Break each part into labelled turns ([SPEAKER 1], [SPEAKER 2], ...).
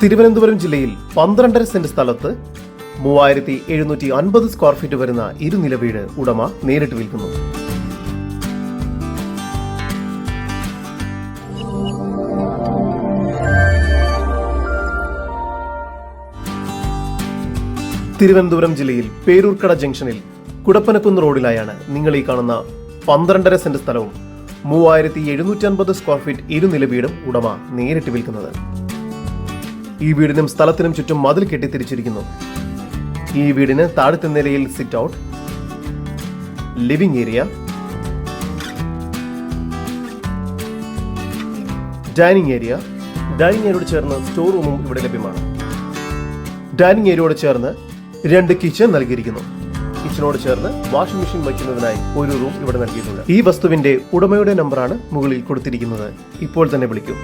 [SPEAKER 1] തിരുവനന്തപുരം ജില്ലയിൽ പന്ത്രണ്ടര സെന്റ് സ്ഥലത്ത് മൂവായിരത്തി എഴുന്നൂറ്റി അൻപത് സ്ക്വയർ ഫീറ്റ് വരുന്ന ഇരുനില വീട് ഉടമ നേരിട്ട് വിൽക്കുന്നു. തിരുവനന്തപുരം ജില്ലയിൽ പേരൂർക്കട ജംഗ്ഷനിൽ കുടപ്പനക്കുന്ന് റോഡിലായാണ് നിങ്ങൾ ഈ കാണുന്ന പന്ത്രണ്ടര സെന്റ് സ്ഥലവും മൂവായിരത്തി എഴുന്നൂറ്റി അൻപത് സ്ക്വയർ ഫീറ്റ് ഇരുനില വീടും ഉടമ നേരിട്ട് വിൽക്കുന്നത്. ഈ വീടിനും സ്ഥലത്തിനും ചുറ്റും മതിൽ കെട്ടി തിരിച്ചിരിക്കുന്നു. ഈ വീടിന് താഴത്തെ നിലയിൽ sit out living area dining area dining ഏരിയയോട് ചേർന്ന് സ്റ്റോർ റൂമും ഇവിടെ ലഭ്യമാണ്. ഡൈനിങ് ഏരിയയോട് ചേർന്ന് രണ്ട് കിച്ചൺ നൽകിയിരിക്കുന്നു. കിച്ചണോട് ചേർന്ന് വാഷിംഗ് മെഷീൻ വയ്ക്കുന്നതിനായി ഒരു റൂം ഇവിടെ നൽകിയിട്ടുണ്ട്. ഈ വസ്തുവിന്റെ ഉടമയുടെ നമ്പറാണ് മുകളിൽ കൊടുത്തിരിക്കുന്നത്. ഇപ്പോൾ തന്നെ വിളിക്കൂ.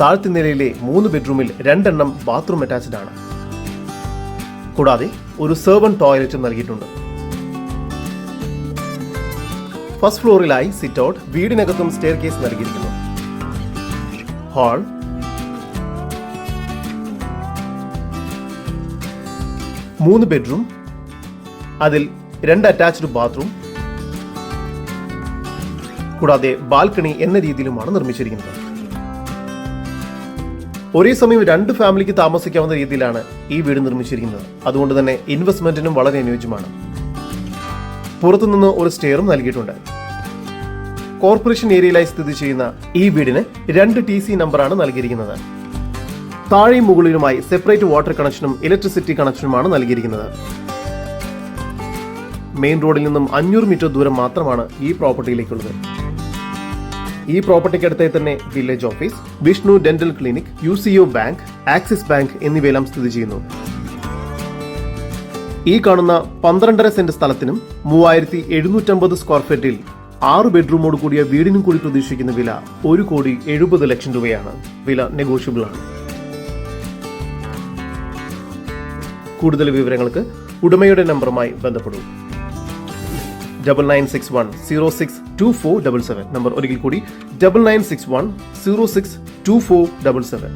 [SPEAKER 1] താഴ്ത്തി നിലയിലെ മൂന്ന് ബെഡ്റൂമിൽ രണ്ടെണ്ണം ബാത്റൂം അറ്റാച്ച്ഡ് ആണ്. കൂടാതെ ഒരു സെർവൻ ടോയ്ലറ്റും നൽകിയിട്ടുണ്ട്. ഫസ്റ്റ് ഫ്ലോറിലായി സിറ്റ് ഔട്ട് വീടിനകത്തും സ്റ്റെയർ കേസ് നൽകിയിരിക്കുന്നു. ഹാൾ മൂന്ന് ബെഡ്റൂം. അതിൽ രണ്ട് അറ്റാച്ച്ഡ് ബാത്റൂം. കൂടാതെ ബാൽക്കണി എന്ന രീതിയിലുമാണ് നിർമ്മിച്ചിരിക്കുന്നത്. ഒരേ സമയം രണ്ട് ഫാമിലിക്ക് താമസിക്കാവുന്ന രീതിയിലാണ് ഈ വീട് നിർമ്മിച്ചിരിക്കുന്നത്. അതുകൊണ്ട് തന്നെ ഇൻവെസ്റ്റ്മെന്റിനും വളരെ അനുയോജ്യമാണ്. പുറത്തുനിന്ന് ഒരു സ്റ്റെയറും നൽകിയിട്ടുണ്ട്. കോർപ്പറേഷൻ ഏരിയയിലായി സ്ഥിതി ചെയ്യുന്ന ഈ വീടിന് രണ്ട് ടി സി നമ്പറാണ് നൽകിയിരിക്കുന്നത്. താഴെയും മുകളിലുമായി സെപ്പറേറ്റ് വാട്ടർ കണക്ഷനും ഇലക്ട്രിസിറ്റി കണക്ഷനുമാണ് നൽകിയിരിക്കുന്നത്. മെയിൻ റോഡിൽ നിന്നും അഞ്ഞൂറ് മീറ്റർ ദൂരം മാത്രമാണ് ഈ പ്രോപ്പർട്ടിയിലേക്കുള്ളത് ഈ പ്രോപ്പർട്ടിക്കടുത്തായി തന്നെ village office Vishnu dental clinic U C O bank Axis bank എന്നിവയെല്ലാം സ്ഥിതി ചെയ്യുന്നു. ഈ കാണുന്ന പന്ത്രണ്ടര സെന്റ് സ്ഥലത്തിനും മൂവായിരത്തി എഴുന്നൂറ്റമ്പത് സ്ക്വയർ ഫീറ്റിൽ ആറ് ബെഡ്റൂമോട് കൂടിയ വീടിനും കൂടി പ്രതീക്ഷിക്കുന്ന വില ഒരു കോടി എഴുപത് ലക്ഷം രൂപയാണ്. വില നെഗോഷ്യബിൾ ആണ്. കൂടുതൽ വിവരങ്ങൾക്ക് ഉടമയുടെ നമ്പറുമായി ബന്ധപ്പെടൂ. Double nine six one zero six two four double seven number ഒരിക്കൽ കൂടി double nine six one zero six two four double seven